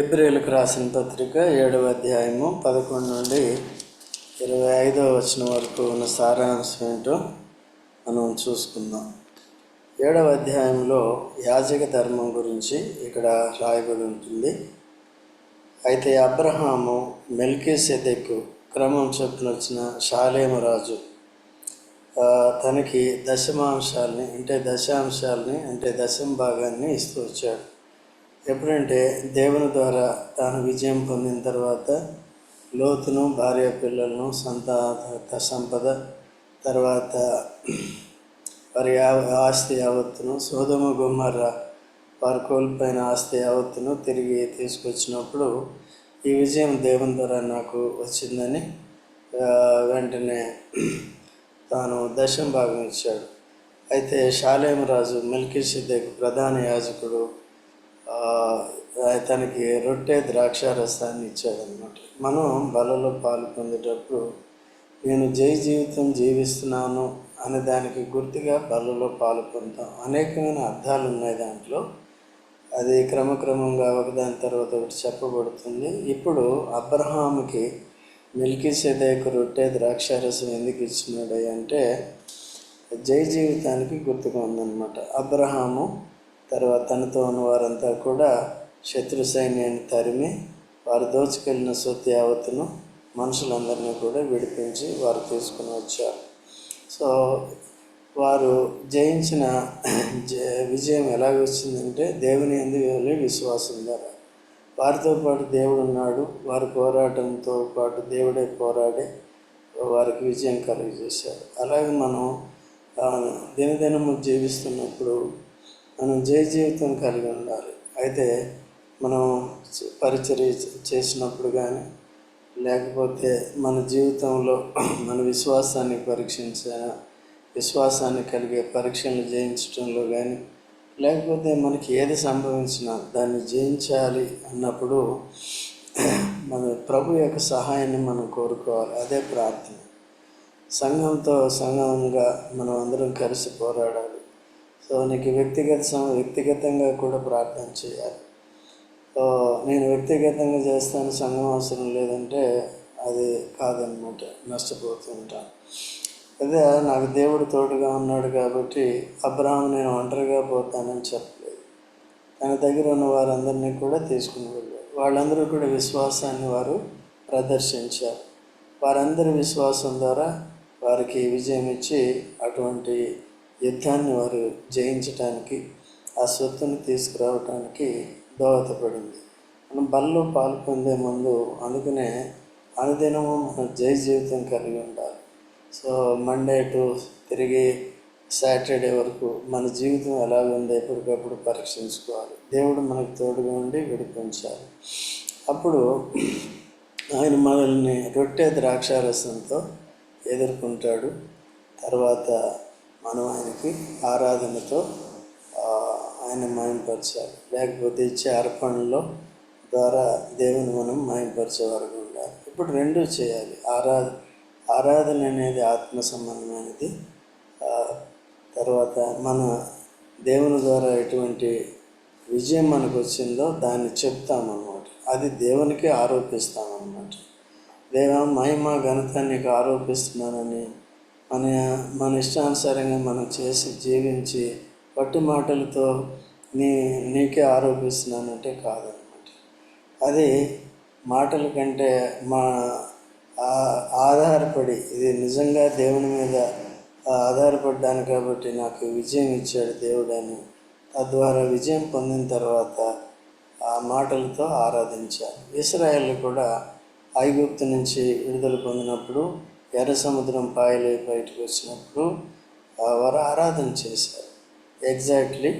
ఏప్రిల్కి రాసిన పత్రిక ఏడవ అధ్యాయము పదకొండు నుండి ఇరవై ఐదో వచ్చిన వరకు ఉన్న సారాంశం ఏంటో మనం చూసుకుందాం. ఏడవ అధ్యాయంలో యాజక ధర్మం గురించి ఇక్కడ రాయబడి ఉంటుంది. అయితే అబ్రహాము మెల్కీ క్రమం చొప్పున వచ్చిన షాలేము రాజు తనకి దశమాంశాలని అంటే దశాంశాలని అంటే దశం భాగాన్ని ఇస్తూ వచ్చాడు. ఎప్పుడంటే దేవుని ద్వారా తాను విజయం పొందిన తర్వాత లోతును భార్య పిల్లలను సంతాన సంపద తర్వాత వారి ఆస్తి యావత్తును సోదమ గుమ్మర్ర వారు కోల్పోయిన ఆస్తి యావత్తును తిరిగి తీసుకొచ్చినప్పుడు ఈ విజయం దేవుని ద్వారా నాకు వచ్చిందని వెంటనే తాను దశం భాగం ఇచ్చాడు. అయితే షాలేం రాజు మిల్కీ సిద్దెక్ ప్రధాన యాజకుడు తనకి రొట్టె ద్రాక్ష రసాన్ని ఇచ్చాడనమాట మనం బలలో పాలు పొందేటప్పుడు నేను జై జీవితం జీవిస్తున్నాను అనే దానికి గుర్తుగా బలలో పాలు పొందుతాం. అనేకమైన అర్థాలు ఉన్నాయి దాంట్లో. అది క్రమక్రమంగా ఒకదాని తర్వాత ఒకటి చెప్పబడుతుంది. ఇప్పుడు అబ్రహాముకి మిల్కీ సెదేకు రొట్టె ద్రాక్షారసం ఎందుకు ఇచ్చినాడు అంటే జై జీవితానికి గుర్తుగా ఉందన్నమాట. అబ్రహాము తర్వాత తనతో ఉన్న వారంతా కూడా శత్రు సైన్యాన్ని తరిమి వారు దోచుకెళ్ళిన సొత్తు యావత్తును మనుషులందరినీ కూడా విడిపించి వారు తీసుకుని వచ్చారు. సో వారు జయించిన జ- విజయం ఎలాగ వచ్చిందంటే దేవుని ఎందుకు వెళ్ళి విశ్వాసం ద్వారా వారితో పాటు దేవుడు ఉన్నాడు. వారి పోరాటంతో పాటు దేవుడే పోరాడి వారికి విజయం కలుగజేశాడు అలాగే మనం దినదినము జీవిస్తున్నప్పుడు మనం జయ జీవితం కలిగి ఉండాలి. అయితే మనం పరిచర్య చేసినప్పుడు కానీ లేకపోతే మన జీవితంలో మన విశ్వాసాన్ని పరీక్షించిన విశ్వాసాన్ని కలిగే పరీక్షలు జయించడంలో కానీ లేకపోతే మనకి ఏది సంభవించినా దాన్ని జయించాలి అన్నప్పుడు మన ప్రభు యొక్క సహాయాన్ని మనం కోరుకోవాలి. అదే ప్రార్థన. సంఘంతో సంఘంగా మనం అందరం కలిసి పోరాడాలి. సో నీకు వ్యక్తిగత వ్యక్తిగతంగా కూడా ప్రార్థన చేయాలి. సో నేను వ్యక్తిగతంగా చేస్తాను సంఘం అవసరం లేదంటే అది కాదనమాట నష్టపోతూ ఉంటాను. అదే నాకు దేవుడు తోడుగా ఉన్నాడు కాబట్టి అబ్రహం నేను ఒంటరిగా పోతానని చెప్పలేదు. తన దగ్గర ఉన్న వారందరినీ కూడా తీసుకుని వెళ్ళారు వాళ్ళందరూ కూడా విశ్వాసాన్ని వారు ప్రదర్శించారు. వారందరి విశ్వాసం ద్వారా వారికి విజయం ఇచ్చి అటువంటి యుద్ధాన్ని వారు జయించటానికి ఆ సొత్తుని తీసుకురావటానికి దోహదపడింది. మనం బల్లో పాలు పొందే ముందు అందుకనే అనుదినము మన జై జీవితం కలిగి ఉండాలి. సో మండే టు తిరిగి సాటర్డే వరకు మన జీవితం ఎలా ఉందో ఎప్పటికప్పుడు పరీక్షించుకోవాలి. దేవుడు మనకు తోడుగా ఉండి విడిపించాలి. అప్పుడు ఆయన మనల్ని రొట్టె ద్రాక్షారసంతో ఎదుర్కొంటాడు. తర్వాత మనం ఆయనకి ఆరాధనతో ఆయన మాయంపరచాలి లేకపోతే ఇచ్చే అర్పణలో ద్వారా దేవుని మనం మాయంపరిచే వరకు ఉండాలి. ఇప్పుడు రెండూ చేయాలి. ఆరాధ ఆరాధన అనేది ఆత్మ సంబంధమైనది. తర్వాత మన దేవుని ద్వారా ఎటువంటి విజయం మనకు వచ్చిందో దాన్ని చెప్తామన్నమాట. అది దేవునికి ఆరోపిస్తామన్నమాట. దేవ మహిమ ఘనత నీకు ఆరోపిస్తున్నానని మన మన ఇష్టానుసారంగా మనం చేసి జీవించి పట్టు మాటలతో నీ నీకే ఆరోపిస్తున్నానంటే కాదనమాట. అది మాటల కంటే మా ఆ- ఆధారపడి ఇది నిజంగా దేవుని మీద ఆధారపడ్డాను కాబట్టి నాకు విజయం ఇచ్చాడు దేవుడని తద్వారా విజయం పొందిన తర్వాత ఆ మాటలతో ఆరాధించారు ఇస్రాయల్ కూడా ఐగుప్తు నుంచి విడుదల పొందినప్పుడు ఎర్ర సముద్రం పాయలు బయటకు వచ్చినప్పుడు వారు ఆరాధన చేశారు. ఎగ్జాక్ట్లీ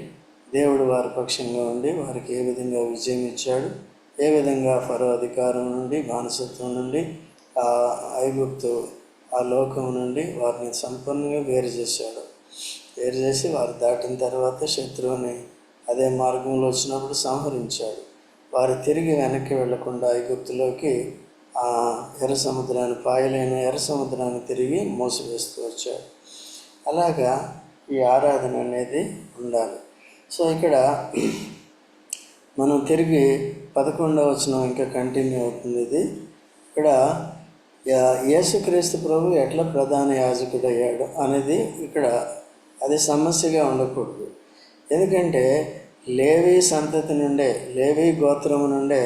దేవుడు వారి పక్షంగా ఉండి వారికి ఏ విధంగా విజయం ఇచ్చాడు ఏ విధంగా ఫరో అధికారం నుండి మానసత్వం నుండి ఆ ఐగుప్తు ఆ లోకం నుండి వారిని సంపూర్ణంగా వేరు చేశాడు. వేరు చేసి వారు దాటిన తర్వాత శత్రువుని అదే మార్గంలో వచ్చినప్పుడు సంహరించాడు. వారు తిరిగి వెనక్కి వెళ్ళకుండా ఐగుప్తులోకి ఆ ఎర్ర సముద్రాన్ని పాయలైన ఎర్ర సముద్రాన్ని తిరిగి మోసివేస్తూ వచ్చాడు. అలాగా ఈ ఆరాధన అనేది ఉండాలి. సో ఇక్కడ మనం తిరిగి పదకొండవ వచనం ఇంకా కంటిన్యూ అవుతుంది ఇది. ఇక్కడ యేసుక్రీస్తు ప్రభు ఎట్లా ప్రధాన యాజకుడు అయ్యాడు అనేది ఇక్కడ అది సమస్యగా ఉండకూడదు. ఎందుకంటే లేవి సంతతి నుండే లేవి గోత్రము నుండే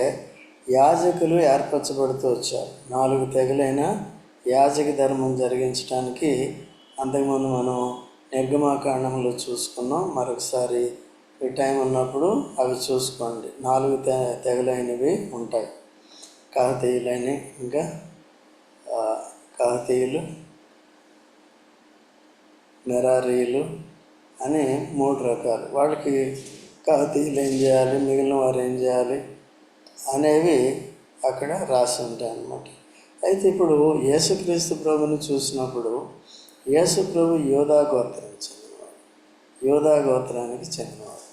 యాజకులు ఏర్పరచబడుతూ వచ్చారు. నాలుగు తెగలైన యాజక ధర్మం జరిగించడానికి అంతకుముందు మనం నిర్గమాకాండంలో చూసుకున్నాం. మరొకసారి ఈ టైం ఉన్నప్పుడు అవి చూసుకోండి. నాలుగు తె తెగలైనవి ఉంటాయి. కాకతీయులని ఇంకా కాకతీయులు మెరారీలు అని మూడు రకాలు. వాళ్ళకి కాకతీయులు ఏం చేయాలి? మిగిలిన వారు ఏం చేయాలి? అనేవి అక్కడ రాసి ఉంటాయి అన్నమాట అయితే ఇప్పుడు యేసుక్రీస్తు ప్రభుని చూసినప్పుడు యేసు ప్రభు యోధా గోత్రానికి చెందినవాడు. యోధా గోత్రానికి చెందినవాడు.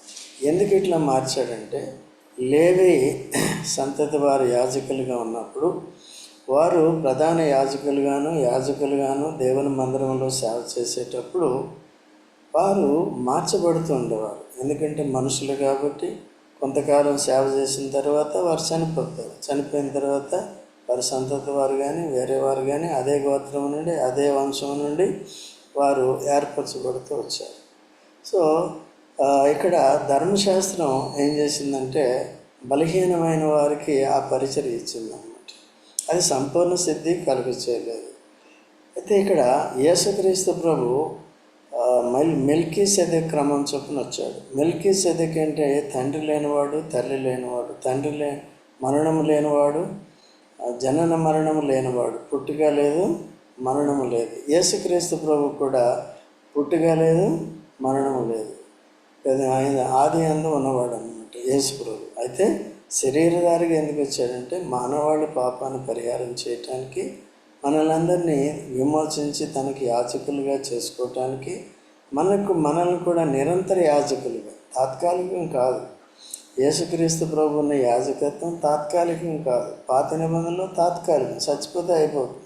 ఎందుకు ఇట్లా మార్చాడంటే లేవి సంతతి వారు యాజకులుగా ఉన్నప్పుడు వారు ప్రధాన యాజకులుగాను యాజకులుగాను దేవుని మందిరంలో సేవ చేసేటప్పుడు వారు మార్చబడుతూ ఉండేవారు. ఎందుకంటే మనుషులు కాబట్టి కొంతకాలం సేవ చేసిన తర్వాత వారు చనిపోతారు. చనిపోయిన తర్వాత వారి సంతతి వారు కానీ వేరే వారు కానీ అదే గోత్రం నుండి అదే వంశం నుండి వారు ఏర్పరచబడుతూ వచ్చారు. సో ఇక్కడ ధర్మశాస్త్రం ఏం చేసిందంటే బలహీనమైన వారికి ఆ పరిచయం ఇచ్చిందన్నమాట. అది సంపూర్ణ సిద్ధి కలుగ చేయలేదు అయితే ఇక్కడ యేసుక్రీస్తు ప్రభు మెల్ మెల్కీ సెదక్ క్రమం చొప్పున వచ్చాడు. మెల్కీ సెదక్ అంటే తండ్రి లేనివాడు తల్లి లేనివాడు తండ్రి లే మరణము లేనివాడు జనన మరణము లేనివాడు. పుట్టుక లేదు మరణము లేదు. యేసుక్రీస్తు ప్రభు కూడా పుట్టుక లేదు మరణము లేదు. ఆయన ఆది అందు ఉన్నవాడు అనమాట యేసు ప్రభు అయితే శరీరధారిగా ఎందుకు వచ్చాడంటే మానవాళి పాపాన్ని పరిహారం చేయటానికి మనలందరినీ విమోచించి తనకి యాచకులుగా చేసుకోవటానికి మనకు మనల్ని కూడా నిరంతర యాజకులుగా తాత్కాలికం కాదు. యేసుక్రీస్తు ప్రభు ఉన్న యాజకత్వం తాత్కాలికం కాదు. పాత నిబంధనలో తాత్కాలికం చచ్చిపోతే అయిపోతుంది.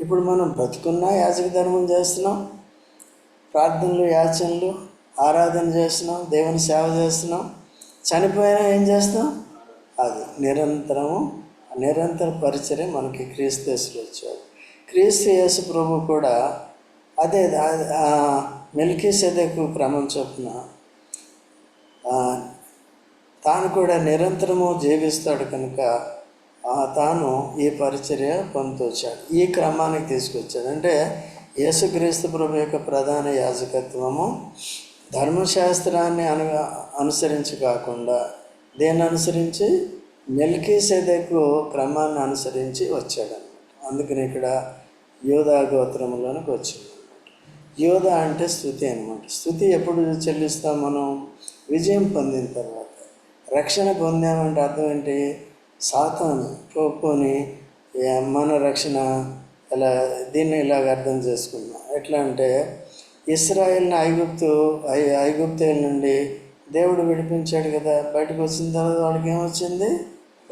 ఇప్పుడు మనం బ్రతుకున్నా యాజక ధర్మం చేస్తున్నాం ప్రార్థనలు యాచనలు ఆరాధన చేస్తున్నాం దేవుని సేవ చేస్తున్నాం. చనిపోయినా ఏం చేస్తాం? అది నిరంతరము నిరంతర పరిచయం మనకి క్రీస్తు యేసులో వచ్చాడు క్రీస్తు యేసు ప్రభు కూడా అదే మెల్కీ సెదకు క్రమం చొప్పున తాను కూడా నిరంతరము జీవిస్తాడు కనుక తాను ఈ పరిచర్య పొందుతొచ్చాడు ఈ క్రమానికి తీసుకొచ్చాడు. అంటే యేసుక్రీస్తు ప్రభు యొక్క ప్రధాన యాజకత్వము ధర్మశాస్త్రాన్ని అను అనుసరించి కాకుండా దేన్ని అనుసరించి మెల్కీ సెదకు క్రమాన్ని అనుసరించి వచ్చాడు అందుకని ఇక్కడ యోధా గోత్రంలోనికి వచ్చింది. యోధ అంటే స్థుతి అనమాట స్థుతి ఎప్పుడు చెల్లిస్తాం మనం? విజయం పొందిన తర్వాత. రక్షణ పొందామంటే అర్థం ఏంటి? సాతాను పోని మన రక్షణ? ఎలా దీన్ని ఇలాగ అర్థం చేసుకున్నాం. ఎట్లా అంటే ఇస్రాయిల్ని ఐగుప్తు ఐ ఐగుప్తుల నుండి దేవుడు విడిపించాడు కదా. బయటకు వచ్చిన తర్వాత వాళ్ళకి ఏమొచ్చింది?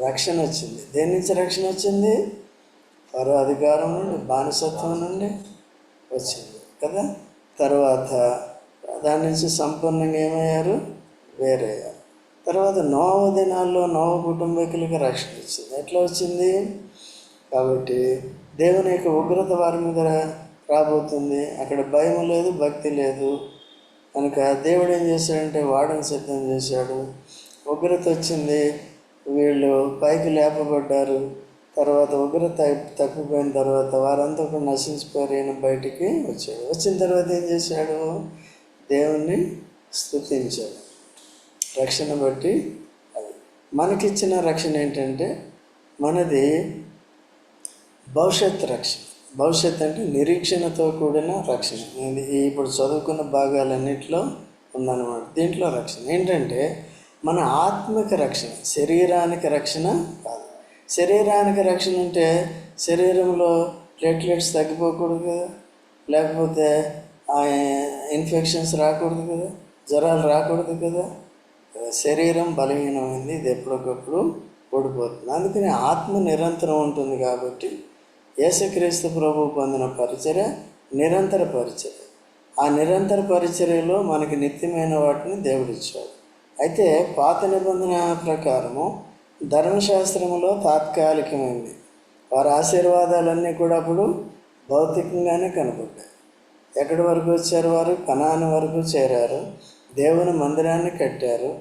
రక్షణ వచ్చింది. దేని నుంచి రక్షణ వచ్చింది? పరో అధికారం నుండి బానిసత్వం నుండి వచ్చింది. కదా? తర్వాత దాని నుంచి సంపూర్ణంగా ఏమయ్యారు? వేరయ్యారు. తర్వాత నోవ దినాల్లో నోవ కుటుంబీకులకి రక్షణ వచ్చింది ఎట్లా వచ్చింది? కాబట్టి దేవుని యొక్క ఉగ్రత వారి మీద రాబోతుంది. అక్కడ భయం లేదు భక్తి లేదు. కనుక దేవుడు ఏం చేశాడంటే వాడని సిద్ధం చేశాడు. ఉగ్రత వచ్చింది. వీళ్ళు పైకి లేపబడ్డారు. తర్వాత ఉగ్ర తప్పి- తప్పిపోయిన తర్వాత వారంతా కూడా నశించిపోయారు ఈయన బయటికి వచ్చాడు వచ్చిన తర్వాత ఏం చేశాడు? దేవుణ్ణి స్థుతించాడు. రక్షణ బట్టి అది. మనకిచ్చిన రక్షణ ఏంటంటే మనది భవిష్యత్ రక్షణ. భవిష్యత్ అంటే నిరీక్షణతో కూడిన రక్షణ. ఇది ఇప్పుడు చదువుకున్న భాగాలన్నింటిలో ఉందన్నమాట. దీంట్లో రక్షణ. ఏంటంటే మన ఆత్మిక రక్షణ శరీరానికి రక్షణ కాదు. శరీరానికి రక్షణ అంటే శరీరంలో ప్లేట్లెట్స్ తగ్గిపోకూడదు కదా. లేకపోతే ఇన్ఫెక్షన్స్ రాకూడదు కదా. జ్వరాలు రాకూడదు కదా. శరీరం బలహీనమైంది ఇది ఎప్పటికప్పుడు ఓడిపోతుంది. అందుకని ఆత్మ నిరంతరం ఉంటుంది కాబట్టి యేసుక్రీస్తు ప్రభు పొందిన పరిచర్య నిరంతర పరిచర్య. ఆ నిరంతర పరిచర్యలో మనకి నిత్యమైన వాటిని దేవుడిచ్చాడు అయితే పాత నిబంధన ప్రకారము ధర్మశాస్త్రములో తాత్కాలికమైంది. వారి ఆశీర్వాదాలన్నీ కూడా అప్పుడు భౌతికంగానే కనపడ్డాయి. ఎక్కడి వరకు వచ్చారు వారు? కణాని వరకు చేరారు. దేవుని మందిరాన్ని కట్టారు.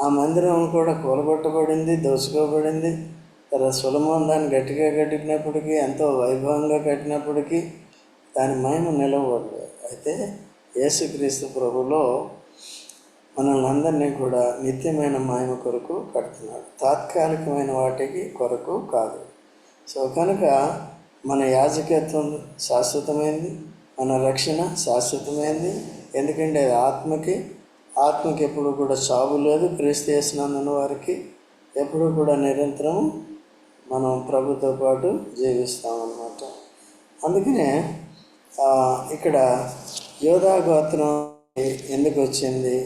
ఆ మందిరం కూడా కూలగొట్టబడింది దోచుకోబడింది. తర్వాత సులభం దాన్ని గట్టిగా కట్టినప్పటికీ ఎంతో వైభవంగా కట్టినప్పటికీ దాని మహిమ నిలవబడలేదు అయితే యేసుక్రీస్తు ప్రభులో మనల్ని అందరినీ కూడా నిత్యమైన మాయమ కొరకు కడుతున్నాడు తాత్కాలికమైన వాటికి కొరకు కాదు. సో కనుక మన యాజకత్వం శాశ్వతమైంది మన రక్షణ శాశ్వతమైంది. ఎందుకంటే అది ఆత్మకి ఆత్మకి ఎప్పుడు కూడా చావు లేదు. క్రీస్తు చేసినందున వారికి ఎప్పుడు కూడా నిరంతరం మనం ప్రభుతో పాటు జీవిస్తామన్నమాట అందుకనే ఇక్కడ యోధా గోత్రం ఎందుకు వచ్చింది?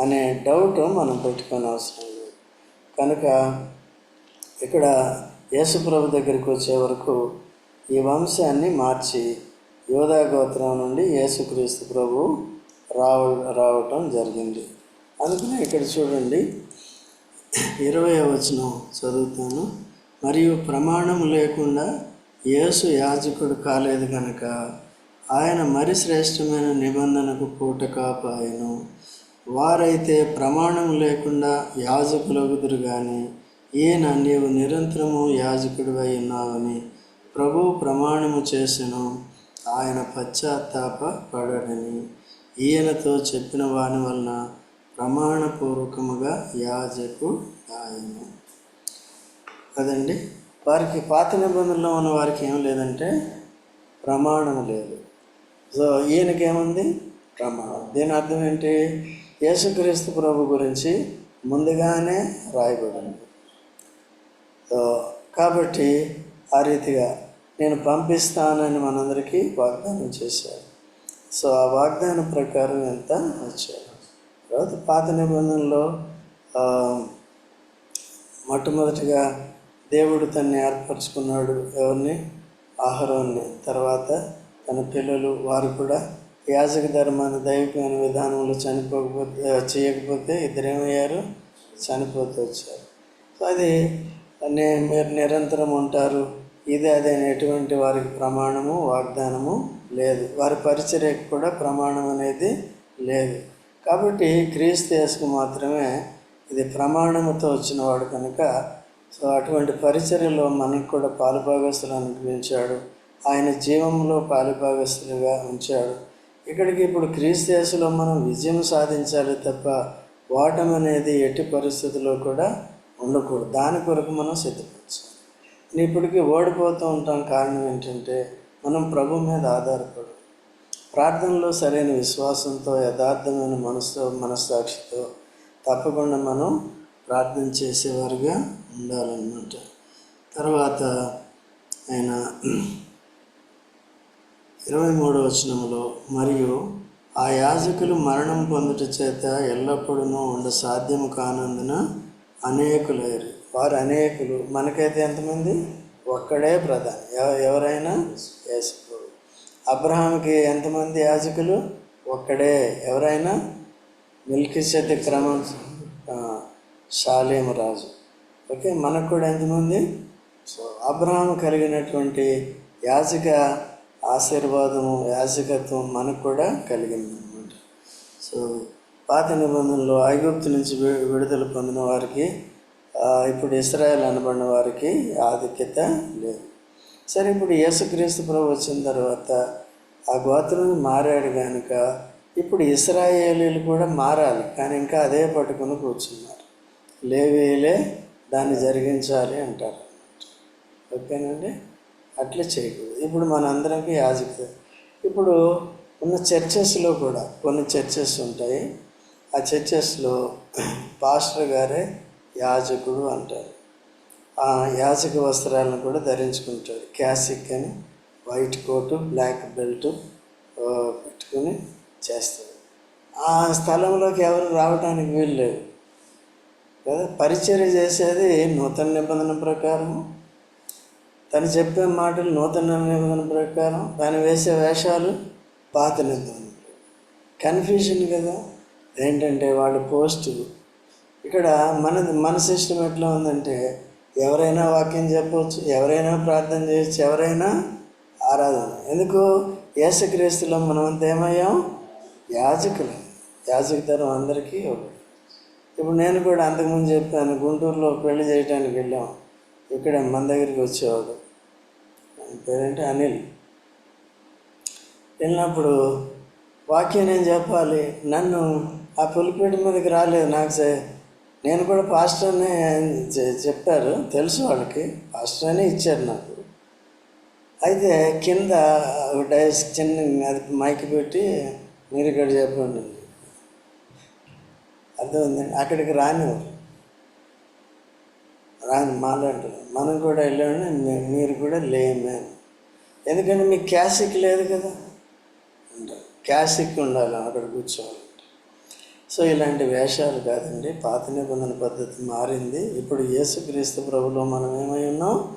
అనే డౌట్ మనం పెట్టుకొని అవసరం లేదు. కనుక ఇక్కడ యేసుప్రభు దగ్గరికి వచ్చే వరకు ఈ వంశాన్ని మార్చి యోధా గోత్రం నుండి యేసుక్రీస్తు ప్రభు రావ రావటం జరిగింది. అందుకనే ఇక్కడ చూడండి ఇరవై వచనం చదువుతాను. మరియు ప్రమాణం లేకుండా యేసు యాజకుడు కాలేదు కనుక ఆయన మరి శ్రేష్టమైన నిబంధనకు పూట కాపాయను వారైతే ప్రమాణం లేకుండా యాజకులగుదురు కానీ ఈయన నీవు నిరంతరము యాజకుడివై అయి ఉన్నావని ప్రభు ప్రమాణము చేసెను. ఆయన పశ్చాత్తాప పడడని ఈయనతో చెప్పిన వాని వలన ప్రమాణపూర్వకముగా యాజకు ఆయను కదండి వారికి పాత నిబంధనలో ఉన్న వారికి ఏం లేదంటే ప్రమాణం లేదు. సో ఈయనకేముంది? ప్రమాణం. దీని అర్థం ఏంటి? యేసుక్రీస్తు ప్రభు గురించి ముందుగానే రాయబడింది. కాబట్టి ఆ రీతిగా నేను పంపిస్తానని మనందరికీ వాగ్దానం చేశాడు సో ఆ వాగ్దానం ప్రకారం ఎంత వచ్చాడు తర్వాత పాత నిబంధనలో మొట్టమొదటిగా దేవుడు తన్ని ఏర్పరచుకున్నాడు ఎవరిని? ఆహారాన్ని. తర్వాత తన పిల్లలు వారు కూడా యాజక ధర్మాన్ని దైవికమైన విధానంలో చనిపోకపోతే చేయకపోతే ఇద్దరేమయ్యారు? చనిపోతూ వచ్చారు. సో అది నే మీరు నిరంతరం ఉంటారు. ఇది అదే ఎటువంటి వారికి ప్రమాణము వాగ్దానము లేదు. వారి పరిచర్యకు కూడా ప్రమాణం అనేది లేదు. కాబట్టి క్రీస్తు యేసుకు మాత్రమే ఇది ప్రమాణముతో వచ్చినవాడు కనుక సో అటువంటి పరిచర్యలో మనకు కూడా పాలుభాగస్తులు అనుగ్రహించాడు ఆయన జీవంలో పాలుభాగస్తులుగా ఉంచాడు. ఇక్కడికి ఇప్పుడు క్రీస్తు మనం విజయం సాధించాలి తప్ప ఓటమి అనేది ఎట్టి పరిస్థితుల్లో కూడా ఉండకూడదు. దాని కొరకు మనం సిద్ధపరచాలి. ఇప్పటికీ ఓడిపోతూ ఉంటాం. కారణం ఏంటంటే మనం ప్రభు మీద ఆధారపడు ప్రార్థనలో సరైన విశ్వాసంతో యథార్థమైన మనసుతో మనస్సాక్షితో తప్పకుండా మనం ప్రార్థన చేసేవారుగా ఉండాలన్నమాట. తర్వాత ఆయన ఇరవై మూడు వచనంలో మరియు ఆ యాజకులు మరణం పొందుట చేత ఎల్లప్పుడూ ఉండ సాధ్యము కానందున అనేకులయ్యారు వారు అనేకులు మనకైతే ఎంతమంది? ఒక్కడే ప్రధాని. ఎవరైనా? యేసుప్రభు. అబ్రహాంకి ఎంతమంది యాజకులు? ఒక్కడే. ఎవరైనా? మిల్కిషెత్ క్రమం ఆ, షాలేము రాజు. ఓకే మనకు కూడా ఎంతమంది? సో అబ్రహాం కలిగినటువంటి యాజక ఆశీర్వాదము యాజకత్వం మనకు కూడా కలిగింది అనమాట సో పాత నిబంధనలో ఐగుప్తు నుంచి విడుదల పొందిన వారికి ఇప్పుడు ఇస్రాయల్ అనబడిన వారికి ఆధిక్యత లేదు. సరే ఇప్పుడు యేసుక్రీస్తు ప్రభు వచ్చిన తర్వాత ఆ గోత్రం మారాడు కనుక ఇప్పుడు ఇస్రాయేలీలు కూడా మారాలి. కానీ ఇంకా అదే పట్టుకుని కూర్చున్నారు. లేవేలే దాన్ని జరిగించాలి అంటారు ఓకేనండి అట్లా చేయకూడదు ఇప్పుడు మనందరికీ యాజక ఇప్పుడు ఉన్న చర్చెస్లో కూడా కొన్ని చర్చెస్ ఉంటాయి. ఆ చర్చెస్లో పాస్టర్ గారే యాజకుడు అంటారు. ఆ యాజక వస్త్రాలను కూడా ధరించుకుంటాడు. క్యాసిక్ అని వైట్ కోటు బ్లాక్ బెల్ట్ పెట్టుకుని చేస్తాడు. ఆ స్థలంలోకి ఎవరు రావడానికి వీలు లేదు. కదా? పరిచర్య చేసేది నూతన నిబంధన ప్రకారం తను చెప్పే మాటలు నూతన నిబంధన ప్రకారం తను వేసే వేషాలు పాత నిబంధన కన్ఫ్యూజన్ కదా? ఏంటంటే వాళ్ళ పోస్టు. ఇక్కడ మన మన సిస్టమ్ ఎట్లా ఉందంటే ఎవరైనా వాక్యం చెప్పవచ్చు ఎవరైనా ప్రార్థన చేయొచ్చు ఎవరైనా ఆరాధన. ఎందుకు? యేసుక్రీస్తులో మనం అంతా ఏమయ్యాం? యాజకులు. యాజక అందరికీ ఒకటి. ఇప్పుడు నేను కూడా అంతకుముందు చెప్పాను గుంటూరులో పెళ్ళి చేయడానికి వెళ్ళాం. ఇక్కడ మన దగ్గరికి వచ్చేవాడు. ఆయన పేరేంటి? అనిల్. వెళ్ళినప్పుడు వాక్యం నేను చెప్పాలి? నన్ను ఆ పులిపేట మీదకి రాలేదు నాకు నేను కూడా పాస్టర్నే చెప్పారు. తెలుసు వాళ్ళకి. పాస్టర్ అనే ఇచ్చారు నాకు. అయితే కింద ఒక డైస్ చిన్న అది మైక్ పెట్టి మీరు ఇక్కడ చెప్పండి. అర్థమైందండి? అక్కడికి రానివ్వరు. రాని మాట్లాడరు మనం కూడా వెళ్ళామని మీరు కూడా లేమే ఎందుకంటే మీకు క్యాసిక్ లేదు కదా? క్యాసిక్ ఉండాలి అక్కడ కూర్చోవాలి. సో ఇలాంటి వేషాలు కాదండి. పాత నిబంధన పద్ధతి మారింది. ఇప్పుడు యేసుక్రీస్తు ప్రభులో మనం ఏమై ఉన్నాం?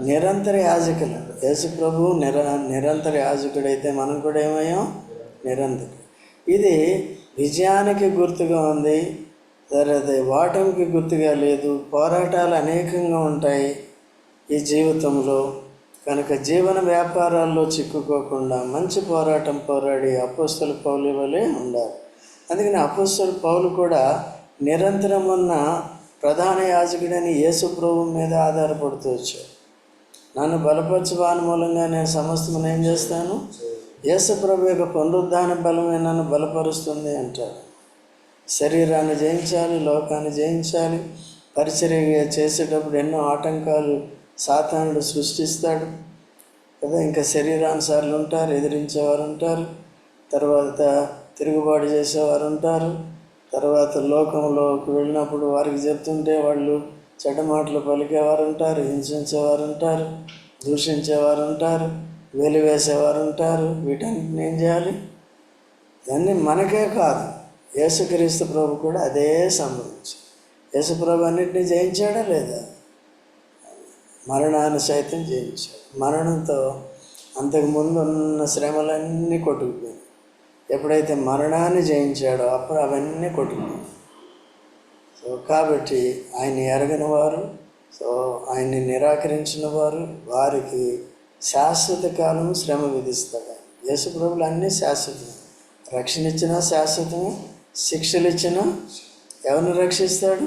నిరంతర యాజకులు. యేసు ప్రభు నిర నిరంతర యాజకుడైతే మనం కూడా ఏమయ్యాం? నిరంతరం. ఇది విజయానికి గుర్తుగా ఉంది. తర్వాత ఓటమికి గుర్తుగా లేదు. పోరాటాలు అనేకంగా ఉంటాయి ఈ జీవితంలో. కనుక జీవన వ్యాపారాల్లో చిక్కుకోకుండా మంచి పోరాటం పోరాడి అపోస్తల పౌలు వలె ఉండాలి. అందుకని అపోస్తల పౌలు కూడా నిరంతరం ఉన్న ప్రధాన యాజకుడని యేసు ప్రభు మీద ఆధారపడుతూ వచ్చాడు. నన్ను బలపరచు వాని మూలంగా నేను సమస్తమును ఏం చేస్తాను. యేసు ప్రభు యొక్క పునరుద్ధాన బలమే నన్ను బలపరుస్తుంది అంటాడు. శరీరాన్ని జయించాలి లోకాన్ని జయించాలి. పరిచర్య చేసేటప్పుడు ఎన్నో ఆటంకాలు సాతానుడు సృష్టిస్తాడు. కదా ఇంకా శరీరానుసార్లు ఉంటారు ఎదిరించేవారు ఉంటారు. తర్వాత తిరుగుబాటు చేసేవారు ఉంటారు. తర్వాత లోకంలోకి వెళ్ళినప్పుడు వారికి చెప్తుంటే వాళ్ళు చెడ్డ మాటలు పలికేవారు ఉంటారు హింసించేవారు ఉంటారు దూషించేవారు ఉంటారు వెలివేసేవారు ఉంటారు. వీటన్నిటిని ఏం చేయాలి? ఇవన్నీ మనకే కాదు. యేసుక్రీస్తు ప్రభు కూడా అదే సంభవించి యేసుప్రభు అన్నింటినీ జయించాడా లేదా? మరణాన్ని సైతం జయించాడు. మరణంతో అంతకుముందు ఉన్న శ్రమలన్నీ కొట్టుకుపోయాయి ఎప్పుడైతే మరణాన్ని జయించాడో అప్పుడు అవన్నీ కొట్టుకుపోయాయి సో కాబట్టి ఆయన ఎరగని వారు సో ఆయన్ని నిరాకరించిన వారు వారికి శాశ్వత కాలం శ్రమ విధిస్తాడు ఆయన. యేసు ప్రభులు అన్నీ శాశ్వతమే. రక్షణ ఇచ్చినా శాశ్వతమే. శిక్షలు ఇచ్చినా ఎవరిని రక్షిస్తాడు?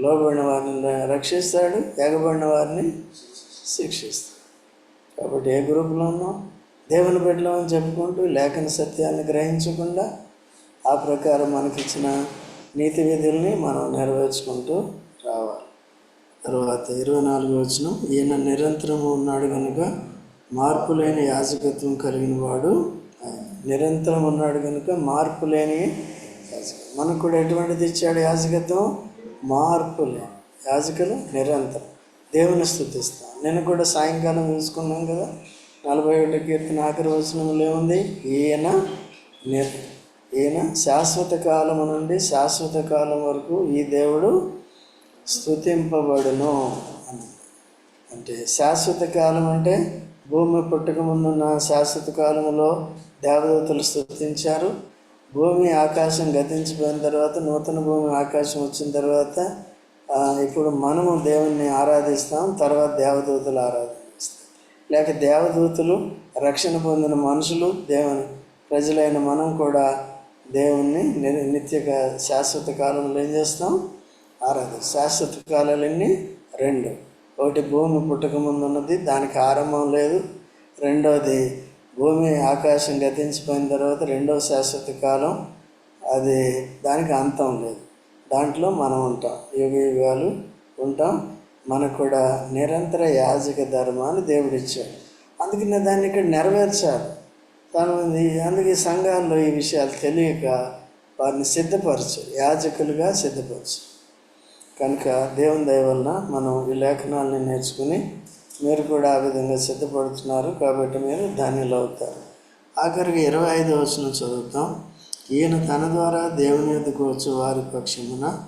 లోబడిన వారిని రక్షిస్తాడు ఎగబడిన వారిని శిక్షిస్తాడు. కాబట్టి ఏ గ్రూపులో ఉన్నాం? దేవుని బిడ్డలో అని చెప్పుకుంటూ లేఖన సత్యాన్ని గ్రహించకుండా ఆ ప్రకారం మనకిచ్చిన నీతి విధుల్ని మనం నెరవేర్చుకుంటూ రావాలి. తర్వాత ఇరవై నాలుగు వచ్చిన ఈయన నిరంతరము ఉన్నాడు కనుక మార్పు లేని యాజకత్వం కలిగిన వాడు నిరంతరం ఉన్నాడు కనుక మార్పు లేని మనకు కూడా ఎటువంటిది ఇచ్చాడు యాజకత్వం? మార్పు లేని యాజకులు నిరంతరం. దేవుని స్థుతిస్తాం. నేను కూడా సాయంకాలం చూసుకున్నాం కదా నలభై ఏడు కీర్తన ఆఖరి వచనంలో ఏముంది? ఈయన నిర్ ఈయన శాశ్వత కాలము నుండి శాశ్వత కాలం వరకు ఈ దేవుడు స్థుతింపబడును అని. అంటే శాశ్వత కాలం అంటే భూమి పుట్టక ముందున్న శాశ్వత కాలంలో దేవదూతలు స్థుతించారు. భూమి ఆకాశం గతించిపోయిన తర్వాత నూతన భూమి ఆకాశం వచ్చిన తర్వాత ఇప్పుడు మనము దేవుణ్ణి ఆరాధిస్తాం తర్వాత దేవదూతలు ఆరాధిస్తాం. లేక దేవదూతలు రక్షణ పొందిన మనుషులు దేవుని ప్రజలైన మనం కూడా దేవుణ్ణి ని- నిత్య శాశ్వత కాలంలో ఏం చేస్తాం? ఆరాధన శాశ్వత కాలాలన్నీ రెండు. ఒకటి భూమి పుట్టక ముందు ఉన్నది దానికి ఆరంభం లేదు. రెండవది భూమి ఆకాశం గతించిపోయిన తర్వాత రెండో శాశ్వత కాలం అది దానికి అంతం లేదు. దాంట్లో మనం ఉంటాం యుగ యుగాలు ఉంటాం. మనకు కూడా నిరంతర యాజక ధర్మాన్ని దేవుడిచ్చాడు. అందుకని దాన్ని ఇక్కడ నెరవేర్చాలి. తను అందుకే ఈ సంఘాల్లో ఈ విషయాలు తెలియక వారిని సిద్ధపరచు యాజకులుగా సిద్ధపరచు. కనుక దేవుని దయ వలన మనం ఈ లేఖనాలని నేర్చుకుని మీరు కూడా ఆ విధంగా సిద్ధపడుతున్నారు కాబట్టి మీరు ధాన్యులు అవుతారు. ఆఖరికి ఇరవై ఐదు వచనం చదువుతాం. ఈయన తన ద్వారా దేవుని ఎదుకు వచ్చి వారి పక్షమున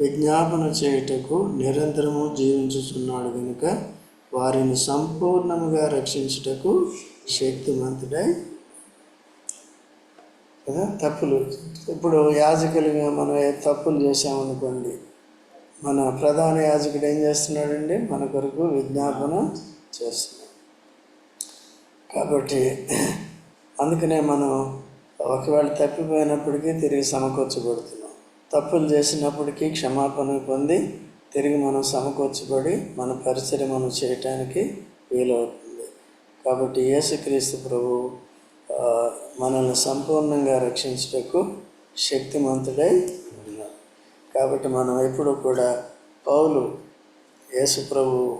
విజ్ఞాపన చేయుటకు నిరంతరము జీవించుచున్నాడు కనుక వారిని సంపూర్ణముగా రక్షించుటకు శక్తిమంతుడై కదా తప్పులు. ఇప్పుడు యాజకులుగా మనం ఏ తప్పులు చేసామనుకోండి మన ప్రధాన యాజకుడు ఏం చేస్తున్నాడండి? మన కొరకు విజ్ఞాపన చేస్తున్నాడు. కాబట్టి అందుకనే మనం ఒకవేళ తప్పిపోయినప్పటికీ తిరిగి సమకూర్చబడుతున్నాం తప్పులు చేసినప్పటికీ క్షమాపణ పొంది తిరిగి మనం సమకూర్చబడి మన పరిచయం మనం చేయటానికి వీలవుతుంది. కాబట్టి యేసుక్రీస్తు ప్రభు మనల్ని సంపూర్ణంగా రక్షించుటకు శక్తిమంతుడై కాబట్టి మనం ఎప్పుడు కూడా పౌలు యేసుప్రభు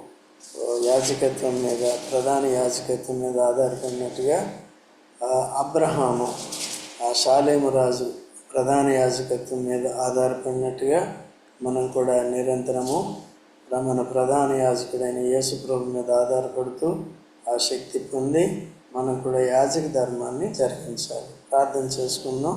యాజకత్వం మీద ప్రధాన యాజకత్వం మీద ఆధారపడినట్టుగా అబ్రహాము ఆ షాలేము రాజు ప్రధాన యాజకత్వం మీద ఆధారపడినట్టుగా మనం కూడా నిరంతరము మన ప్రధాన యాజకుడైన యేసుప్రభు మీద ఆధారపడుతూ ఆ శక్తి పొంది మనం కూడా యాజక ధర్మాన్ని జరిపించాలి. ప్రార్థన చేసుకుందాం.